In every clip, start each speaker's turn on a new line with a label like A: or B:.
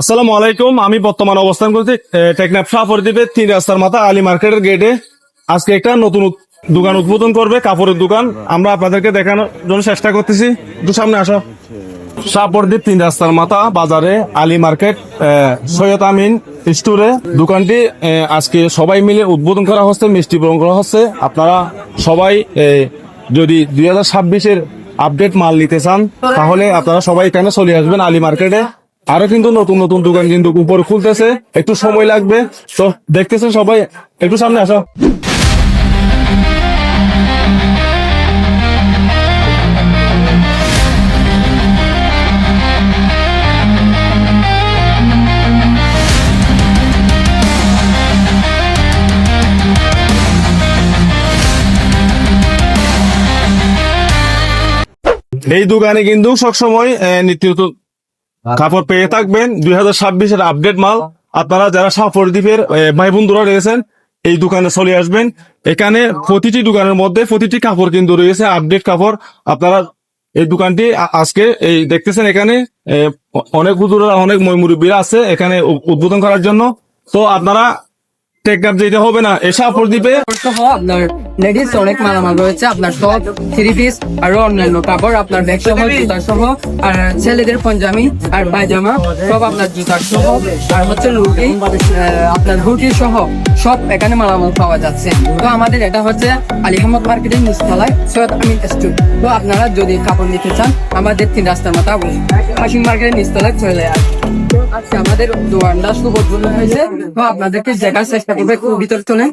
A: আসসালামু আলাইকুম। আমি বর্তমান অবস্থান করছি টেকনাফ শাহপরদ্বীপে তিন রাস্তার মাথা আলী মার্কেটের গেটে। আজকে একটা নতুন দোকান উদ্বোধন করবে, কাপড়ের দোকান। আমরা আপনাদেরকে দেখানোর জন্য চেষ্টা করতেছি। একটু সামনে আসো। শাহপরদ্বীপ তিন রাস্তার মাথা, বাজারে আলী মার্কেট সৈয়দ আমিন স্টোরে। দোকানটি আজকে সবাই মিলে উদ্বোধন করা হচ্ছে, মিষ্টি বিতরণ করা হচ্ছে। আপনারা সবাই যদি দুই হাজার আপডেট মাল নিতে চান, তাহলে আপনারা সবাই এখানে চলে আসবেন আলী মার্কেটে। আরও কিন্তু নতুন নতুন দোকান কিন্তু উপরে খুলতেছে। একটু সময় লাগবে। তো দেখতেছেন সবাই, একটু সামনে আসো। এই দোকানে কিন্তু সবসময় নিত্য কাপড় পেয়ে থাকবেন। দুই হাজার ছাব্বিশের আপডেট মাল। আপনারা যারা সাফরদ্বীপের ভাই বন্ধুরা রয়েছেন এই দোকানে চলে আসবেন। এখানে প্রতিটি দোকানের মধ্যে প্রতিটি কাপড় কিন্তু রয়েছে আপডেট কাপড়। আপনারা এই দোকানটি আজকে এই দেখতেছেন এখানে অনেক হুজুরা অনেক ময়মুরব্বীরা আছে এখানে উদ্বোধন করার জন্য। তো আপনারা
B: ছেলেদের পঞ্জামি আর পায়জামা, সব আপনার জুতার সহ, আর হচ্ছে রুটি আপনার রুটি সহ, সব এখানে মালামাল পাওয়া যাচ্ছে। তো আমাদের এটা হচ্ছে আলী আহমদ মার্কেটের নিচতলায় সৈয়দ আমিন তো আপনারা যদি কাপড় নিতে চান, আমাদের তিন রাস্তার মাথা হাসিম মার্কেটের নিচতলায় চলে আসবেন আজকে আমাদের দোয়ানটা শুভ হয়েছে। তো আপনাদেরকে দেখার চেষ্টা করবে ভিতর চলেন।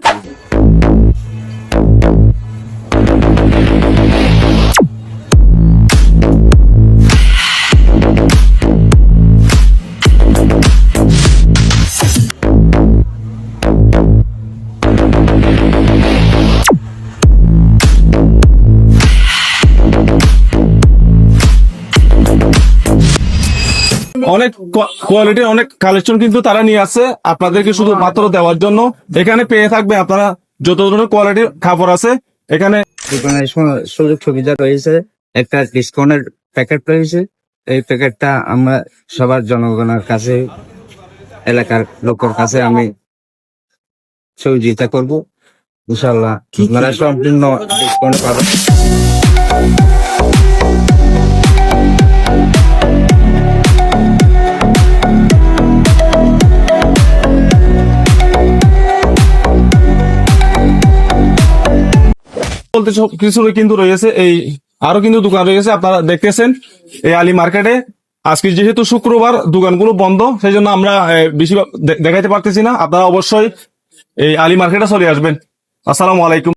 A: অনেক কোয়ালিটির অনেক কালেকশন কিন্তু তারা নিয়ে আসছে। আপনাদেরকে শুধু মাত্র দেওয়ার জন্য। এখানে পেয়ে থাকবে আপনারা যত ধরনের কোয়ালিটির খাবার আছে। এখানে
C: সুযোগ সুবিধা রয়েছে। একটা ডিসকাউন্টের প্যাকেট রয়েছে। এই প্যাকেটটা আমরা সবার জনগণের কাছে এলাকার লোকের কাছে আমি সহযোগিতা করব। ইনশাল্লাহ আপনারা সম্পূর্ণ ডিসকাউন্ট পাবেন।
A: বলতে কিছু কিন্তু রয়েছে এই, আরও কিন্তু দোকান রয়েছে, আপনারা দেখতেছেন এই আলী মার্কেটে। আজকে যেহেতু শুক্রবার, দোকানগুলো বন্ধ সেই জন্য আমরা বেশি দেখাইতে পারতেছি না। আপনারা অবশ্যই এই আলী মার্কেটে চলে আসবেন। আসসালামু আলাইকুম।